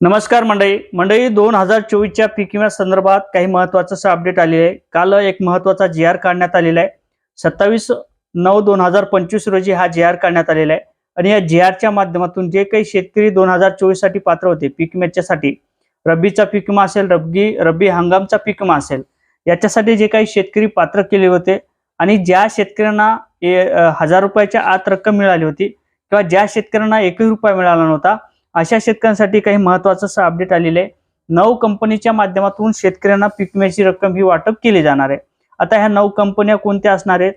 नमस्कार मंडळी. मंडळी दोन हजार चोवीसच्या पीक विम्या संदर्भात काही महत्वाचं अपडेट आलेलं आहे. काल एक महत्त्वाचा जी आर काढण्यात आलेला आहे. सत्तावीस नऊ दोन हजार पंचवीस रोजी हा जी आर काढण्यात आलेला आहे. आणि या जी आरच्या माध्यमातून जे काही शेतकरी दोन हजार चोवीससाठी पात्र होते पीक विम्याच्यासाठी रब्बीचा पीक विमा असेल रब्बी रब्बी हंगामचा पीक विमा असेल याच्यासाठी जे काही शेतकरी पात्र केले होते आणि ज्या शेतकऱ्यांना ए- हजार रुपयाच्या आत रक्कम मिळाली होती किंवा ज्या शेतकऱ्यांना एकही रुपया मिळाला नव्हता अशा शेतकऱ्यांसाठी काही महत्वाचं असं अपडेट आलेलं आहे. नऊ कंपनीच्या माध्यमातून शेतकऱ्यांना पीक विम्याची रक्कम ही वाटप केली जाणार आहे. आता ह्या नऊ कंपन्या कोणत्या असणार आहेत?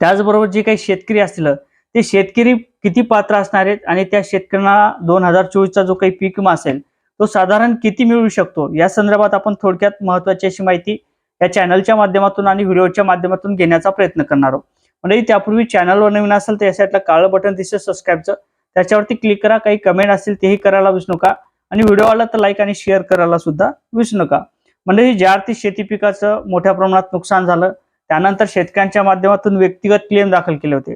त्याचबरोबर जे काही शेतकरी असतील ते शेतकरी किती पात्र असणार आहेत? आणि त्या शेतकऱ्यांना दोन हजार चोवीसचा जो काही पीक विमा असेल तो साधारण किती मिळू शकतो? या संदर्भात आपण थोडक्यात महत्वाची अशी माहिती या चॅनलच्या माध्यमातून आणि व्हिडिओच्या माध्यमातून घेण्याचा प्रयत्न करणार आहोत. म्हणजे त्यापूर्वी चॅनलवर नवीन असेल तर या साईडला काळं बटन दिसेल सबस्क्राईबचं. त्याच्यावरती क्लिक करा. काही कमेंट असतील तेही करायला विसरू नका. आणि व्हिडिओ आला तर लाईक आणि शेअर करायला सुद्धा विसरू नका. म्हणजे ज्या अर्थी शेती पिकाचं मोठ्या प्रमाणात नुकसान झालं त्यानंतर शेतकऱ्यांच्या माध्यमातून व्यक्तिगत क्लेम दाखल केले होते.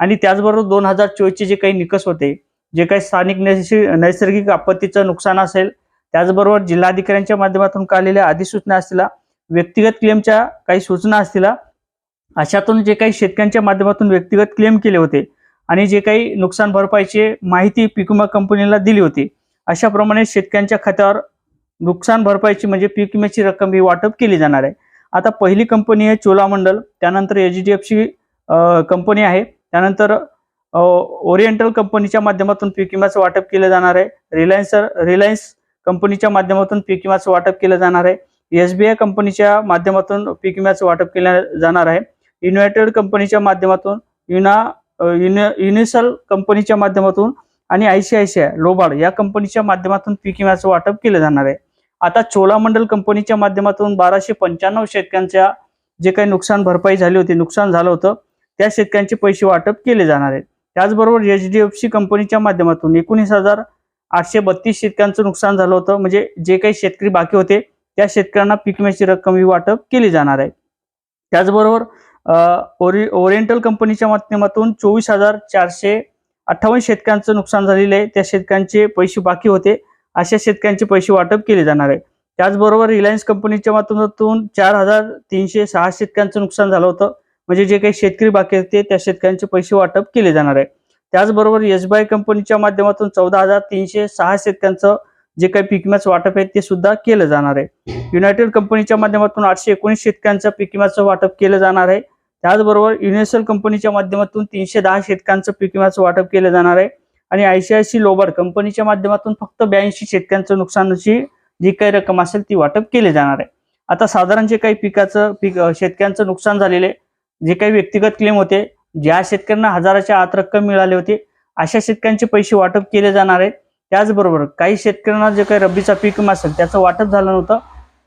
आणि त्याचबरोबर दोन हजार चोवीसचे जे काही निकष होते जे काही स्थानिक नैसर्गिक नैसर्गिक आपत्तीचं नुकसान असेल त्याचबरोबर जिल्हाधिकाऱ्यांच्या माध्यमातून काढलेल्या अधिसूचना असतील व्यक्तिगत क्लेमच्या काही सूचना असतील अशातून जे काही शेतकऱ्यांच्या माध्यमातून व्यक्तिगत क्लेम केले होते आणि जे काही नुकसान भरपाईची माहिती पीक विमा कंपनीला दिली होती अशाप्रमाणे शेतकऱ्यांच्या खात्यावर नुकसान भरपाईची म्हणजे पीक विम्याची रक्कम ही वाटप केली जाणार आहे. आता पहिली कंपनी आहे चोलामंडल त्यानंतर H D F C company आहे. त्यानंतर ओरिएंटल कंपनीच्या माध्यमातून पीक विम्याचं वाटप केलं जाणार आहे. रिलायन्स रिलायन्स कंपनीच्या माध्यमातून पीक विम्याचं वाटप केलं जाणार आहे. एस बी आय कंपनीच्या माध्यमातून पीक विम्याचं वाटप केलं जाणार आहे. युनायटेड कंपनीच्या माध्यमातून युना युनिसल कंपनीच्या माध्यमातून आणि आयसीआयसीआय लोबाड या कंपनीच्या माध्यमातून पीक विम्याचं वाटप केलं जाणार आहे. आता चोलामंडल कंपनीच्या माध्यमातून बाराशे पंच्याण्णव शेतकऱ्यांच्या जे काही नुकसान भरपाई झाली होती नुकसान झालं होतं त्या शेतकऱ्यांचे पैसे वाटप केले जाणार आहेत. त्याचबरोबर एच डी एफ सी कंपनीच्या माध्यमातून एकोणीस हजार आठशे बत्तीस शेतकऱ्यांचं नुकसान झालं होतं म्हणजे जे काही शेतकरी बाकी होते त्या शेतकऱ्यांना पीक विम्याची रक्कम ही वाटप केली जाणार आहे. त्याचबरोबर ओरि ओरिएंटल कंपनीच्या माध्यमातून चोवीस हजार चारशे अठ्ठावन्न शेतकऱ्यांचं नुकसान झालेलं आहे. त्या शेतकऱ्यांचे पैसे बाकी होते. अशा शेतकऱ्यांचे पैसे वाटप केले जाणार आहे. त्याचबरोबर रिलायन्स कंपनीच्या माध्यमातून चार हजार तीनशे सहा शेतकऱ्यांचं नुकसान झालं होतं. म्हणजे जे काही शेतकरी बाकी होते त्या शेतकऱ्यांचे पैसे वाटप केले जाणार आहे. त्याचबरोबर एस बाय कंपनीच्या माध्यमातून चौदा हजार तीनशे सहा शेतकऱ्यांचं जे काही पीक विम्याचं वाटप आहे ते सुद्धा केलं जाणार आहे. युनायटेड कंपनीच्या माध्यमातून आठशे एकोणीस शेतकऱ्यांचं पीक विम्याचं वाटप केलं जाणार आहे. त्याचबरोबर युनिव्हर्सल कंपनीच्या माध्यमातून तीनशे दहा शेतकऱ्यांचं पीक विम्याचं वाटप केलं जाणार आहे. आणि आयसीआयसी लोबर कंपनीच्या माध्यमातून फक्त ब्याऐंशी शेतकऱ्यांचं नुकसानाची जी काही रक्कम असेल ती वाटप केली जाणार आहे. आता साधारण जे काही पिकाचं पीक शेतकऱ्यांचं नुकसान झालेले जे काही व्यक्तिगत क्लेम होते ज्या शेतकऱ्यांना हजाराच्या आत रक्कम मिळाली होती अशा शेतकऱ्यांचे पैसे वाटप केले जाणार आहेत त्याचबरोबर काही शेतकऱ्यांना जे काही रब्बीचा पीक विमा असेल त्याचं वाटप झालं नव्हतं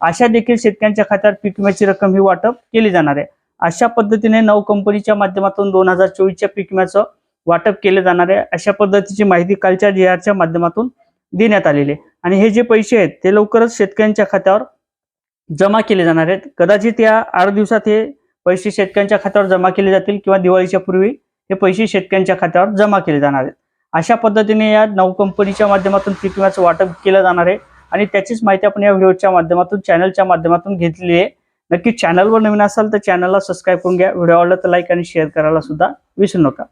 अशा देखील शेतकऱ्यांच्या खात्यावर पीक विम्याची रक्कम ही वाटप केली जाणार आहे. अशा पद्धतीने नऊ कंपनीच्या माध्यमातून दोन हजार चोवीसच्या पीक विम्याचं वाटप केले जाणार आहे. अशा पद्धतीची माहिती कालच्या जी आरच्या माध्यमातून देण्यात आलेली आहे. आणि हे जे पैसे आहेत ते लवकरच शेतकऱ्यांच्या खात्यावर जमा केले जाणार आहेत. कदाचित या आठ दिवसात हे पैसे शेतकऱ्यांच्या खात्यावर जमा केले जातील किंवा दिवाळीच्या पूर्वी हे पैसे शेतकऱ्यांच्या खात्यावर जमा केले जाणार आहेत. अशा पद्धतीने या नऊ कंपनीच्या माध्यमातून पीक विम्याचं वाटप केलं जाणार आहे. आणि त्याचीच माहिती आपण या व्हिडिओच्या माध्यमातून चॅनलच्या माध्यमातून घेतलेली आहे. नक्की चॅनलवर नवीन असाल तर चॅनलला सबस्क्राईब करून घ्या. व्हिडिओ आवडला तर लाईक आणि शेअर करायला सुद्धा विसरू नका.